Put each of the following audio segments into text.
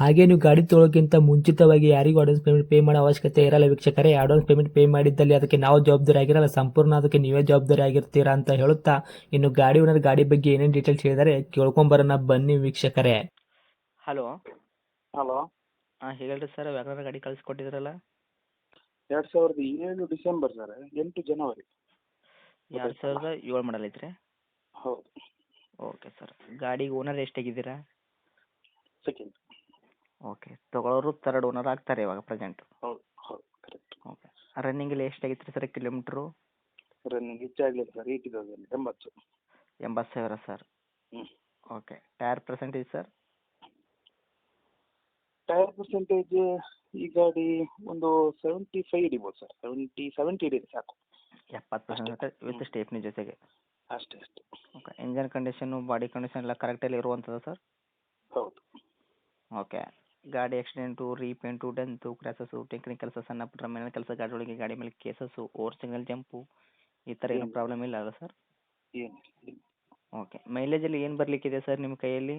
ಹಾಗೆ ನೀವು ಗಾಡಿ ತೊಳೋಕ್ಕಿಂತ ಮುಂಚಿತವಾಗಿ ಯಾರಿಗೂ ಅಡ್ವಾನ್ಸ್ ಪೇಮೆಂಟ್ ಪೇ ಮಾಡೋ ಅವಶ್ಯಕತೆ ಇರಲ್ಲ ವೀಕ್ಷಕರೇ. ಅಡ್ವಾನ್ಸ್ ಪೇಮೆಂಟ್ ಪೇ ಮಾಡಿದ್ದಲ್ಲಿ ಅದಕ್ಕೆ ನಾವು ಜವಾಬ್ದಾರಿ ಆಗಿರಲ್ಲ. ಸಂಪೂರ್ಣ ಅದಕ್ಕೆ ನೀವೇ ಜವಾಬ್ದಾರಿ ಆಗಿರ್ತೀರಾ ಅಂತ ಹೇಳುತ್ತಾ ಇನ್ನು ಗಾಡಿ ಓನರ್ ಗಾಡಿ ಬಗ್ಗೆ ಏನೇನು ಡೀಟೇಲ್ಸ್ ಹೇಳಿದರೆ ಕೇಳ್ಕೊಂಬರೋಣ ಬನ್ನಿ ವೀಕ್ಷಕರೇ. ಹಲೋ ಹಲೋ ಹಾಂ ಹೇಳ್ರಿ ಸರ್ ವ್ಯಾಗನರ್ ಗಾಡಿ ಕಳಿಸ್ಕೊಟ್ಟಿದ್ರಲ್ಲ? ಎರಡು ಸಾವಿರದ ಏಳು ಡಿಸೆಂಬರ್ ಸರ್ ಎಂಟು ಜನವರಿ. ಎರಡು ಸಾವಿರದ ಏಳು ಮಾಡಲ್ ಐತ್ರಿ? ಹೌದು. ಓಕೆ ಸರ್ ಗಾಡಿಗೆ ಓನರ್ ಎಷ್ಟಾಗಿದ್ದೀರಾ? ಸೆಕೆಂಡ್ ಓಕೆ ತಗೊಳ್ಳೋರು ತರ್ಡ್ ಓನರ್ ಆಗ್ತಾರೆ ಇವಾಗ ಪ್ರೆಸೆಂಟ್ ಹೌದು ಹೌದು ಕರೆಕ್ಟ್ ಓಕೆ ರನ್ನಿಂಗಲ್ಲಿ ಎಷ್ಟಾಗಿತ್ತು ರೀ ಸರ್ ಕಿಲೋಮೀಟ್ರು ರನ್ನಿಂಗ್ ಹೆಚ್ಚಾಗಲಿಲ್ಲ ಸರ್ ಏಯ್ಟಿ ತೌಸಂಡ್ ಎಂಬತ್ತು. ಎಂಬತ್ತು ಸಾವಿರ ಸರ್ ಹ್ಞೂ okay tyre percentage sir tyre percentage ಈ ಗಾಡಿ ಒಂದು ಸೆವೆಂಟಿ ಫೈವ್ ಹಿಡಿಬೋದು ಸರ್ ಸೆವೆಂಟಿ ಸೆವೆಂಟಿ ಹಿಡಿದೆ ಸಾಕು. ಎಪ್ಪತ್ತು ಪರ್ಸೆಂಟ್ ವಿತ್ ಸ್ಟೇಪ್ನಿ ಜೊತೆಗೆ. ಅಷ್ಟೇ ಅಷ್ಟೇ. Okay engine condition body condition ಎಲ್ಲ ಕರೆಕ್ಟಲ್ಲಿ ಇರುವಂಥದ್ದು ಸರ್ ಹೌದು. ಓಕೆ ಗಾಡಿ accident repaint dent scratches technique ಕೆಲಸ ಸಣ್ಣ ಪುಟ್ಟ ಮೇಲೆ ಕೆಲಸ ಗಾಡಿ ಒಳಗೆ ಗಾಡಿ ಮೇಲೆ ಕೇಸಸ್ಸು ಓವರ್ ಸಿಗ್ನಲ್ ಜಂಪು ಈ ಥರ ಏನು? ಪ್ರಾಬ್ಲಮ್ ಇಲ್ಲ ಅಲ್ಲ ಸರ್? ಏನು ಓಕೆ ಮೈಲೇಜಲ್ಲಿ ಏನು ಬರಲಿಕ್ಕಿದೆ ಸರ್ ನಿಮ್ಮ ಕೈಯಲ್ಲಿ?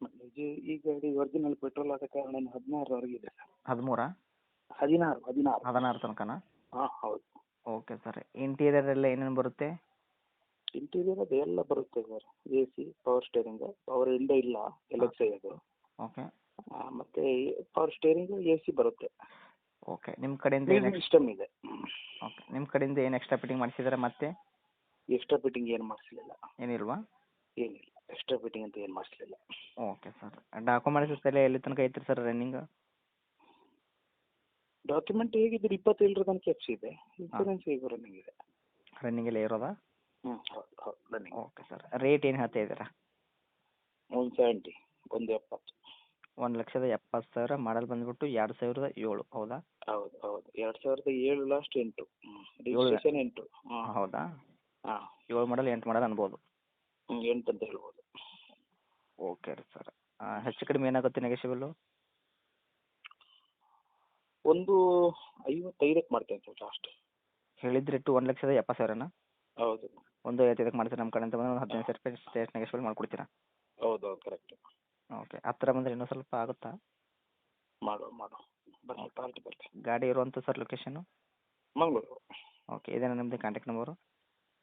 ಮೈಲೇಜ್ ಈ ಗಾಡಿ ಒರಿಜಿನಲ್ ಪೆಟ್ರೋಲ್ ಆದ ಕಾರಣ ಹದಿನಾರವರೆಗೆ ಹದಿನಾರರವರೆಗೆ ಇದೆ ಸರ್. ಹದಿಮೂರಾ? ಹದಿನಾರು ಹದಿನಾರು. ಹದಿನಾರು ತನಕನಾ? ಹಾಂ ಹೌದು. ಓಕೆ ಸರ್ ಇಂಟೀರಿಯರ್ ಎಲ್ಲ ಏನೇನು ಬರುತ್ತೆ? ಇಂಟೀರಿಯರ್ ಅದು ಎಲ್ಲ ಬರುತ್ತೆ sir A C power steering power window ಇಲ್ಲ ಎಲ್ ಎಕ್ಸ್ ಐ ಅದು. ಓಕೆ ಆ, ಮತ್ತೆ ಪವರ್ ಸ್ಟೇರಿಂಗ್ ಎ ಸಿ ಬರುತ್ತೆ. ಓಕೆ ನಿಮ್ಮ ಕಡೆಯಿಂದ ಏನು ಸಿಸ್ಟಮ್ ಇದೆ. ಓಕೆ ನಿಮ್ಮ ಕಡೆಯಿಂದ ಏನು ಎಕ್ಸ್ಟ್ರಾ ಫಿಟ್ಟಿಂಗ್ ಮಾಡಿಸಿದ್ರೆ ಮತ್ತೆ? ಎಕ್ಸ್ಟ್ರಾ ಫಿಟ್ಟಿಂಗ್ ಏನು ಮಾಡಿಸಲಿಲ್ಲ ಏನಿಲ್ವಾ? ಏನಿಲ್ಲ. ಎಕ್ಸ್ಟ್ರಾ ಫಿಟ್ಟಿಂಗ್ ಅಂತ ಏನು ಮಾಡಿಸಲಿಲ್ಲ ಓಕೆ ಸರ್ ಡಾಕ್ಯುಮೆಂಟ್ಸ್ ಎಲ್ಲ ಎಲ್ಲಿ ತನಕ ಐತ್ರಿ ಸರ್ ರನ್ನಿಂಗ್ ಡಾಕ್ಯುಮೆಂಟ್ ಹೇಗಿದ್ರು ಇಪ್ಪತ್ತೇಳರ ತನಕ ಎಫ್ ಸಿ ಇದೆ. ಇನ್ಸೂರೆನ್ಸ್ ಹೇಗೂ ರನ್ನಿಂಗ್ ಇದೆ. ರನ್ನಿಂಗ್ ಎಲ್ಲ ಇರೋದಾ? ಹ್ಞೂ ಹೌದು ಹೌದು ರನ್ನಿಂಗ್ ಓಕೆ ಸರ್ ರೇಟ್ ಏನು ಹೇಳ್ತಾ ಇದ್ದೀರಾ? ಒಂದು ಸೆವೆಂಟಿ ಒಂದು ಎಪ್ಪತ್ತು. ಒಂದು ಲಕ್ಷದ ಎಪ್ಪತ್ತು ಸಾವಿರ ಮಾಡಲ್ ಬಂದ್ಬಿಟ್ಟು ಎರಡು ಸಾವಿರದ ಏಳು ಹೌದಾ? ಹೌದು ಹೌದು. ಎರಡು ಸಾವಿರದ ಏಳು ಲಾಸ್ಟ್ ಎಂಟು? ರಿಜಿಸ್ಟ್ರೇಷನ್ ಎಂಟು. ಹಾಂ ಹೌದಾ? ಹಾಂ. ಏಳು ಮಾಡಲ್ ಎಂಟು ಮಾಡಲ್ ಅನ್ಬೋದು. ಎಂಟು ಅಂತ ಹೇಳ್ಬೋದು. ಓಕೆ ರೀ ಸರ್. ಹೆಚ್ಚು ಕಡಿಮೆ ಏನಾಗುತ್ತೆ ನೆಗೆಶಿಬಲ್ ಒಂದು ಐವತ್ತೈದಕ್ಕೆ ಮಾಡ್ತೇನೆ ಸರ್ ಲಾಸ್ಟ್ ಹೇಳಿದ್ರೆ ರೇಟು ಒಂದು ಲಕ್ಷದ ಎಪ್ಪತ್ತು ಸಾವಿರನ? ಹೌದು. ಒಂದು ಐವತ್ತೈದಕ್ಕೆ ಮಾಡ್ತೀರಾ ನಮ್ಮ ಕಡೆಯಿಂದ ಬಂದ್ರೆ ಒಂದು ಹದಿನೈದು ಸಾವಿರ ರೂಪಾಯಿ ಸ್ಟೇಟ್ ನೆಗೆಶಿಬಲ್ ಮಾಡ್ಕೊಡ್ತೀರಾ? ಹೌದು ಹೌದು ಕರೆಕ್ಟ್ ಓಕೆ ಹತ್ತಿರ ಬಂದರೆ ಇನ್ನೂ ಸ್ವಲ್ಪ ಆಗುತ್ತಾ? ಮಾಡುವ ಮಾಡುವ ಬರ್ತೀನಿ ಪಾರ್ಟಿ ಬರಲಿ ಗಾಡಿ ಇರುವಂಥ ಸರ್ ಲೊಕೇಶನು ಮಂಗಳೂರು. ಓಕೆ ಇದೇನಾ ನಿಮ್ಮದು ಕಾಂಟ್ಯಾಕ್ಟ್ ನಂಬರು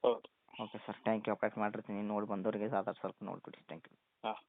ಹೌದು. Okay sir thank you update ಮಾಡಿರ್ತೀನಿ. ನೋಡಿ ಬಂದವರಿಗೆ ಆಧಾರ್ ಸ್ವಲ್ಪ ನೋಡಿಬಿಡಿ. ಥ್ಯಾಂಕ್ ಯು ಹಾಂ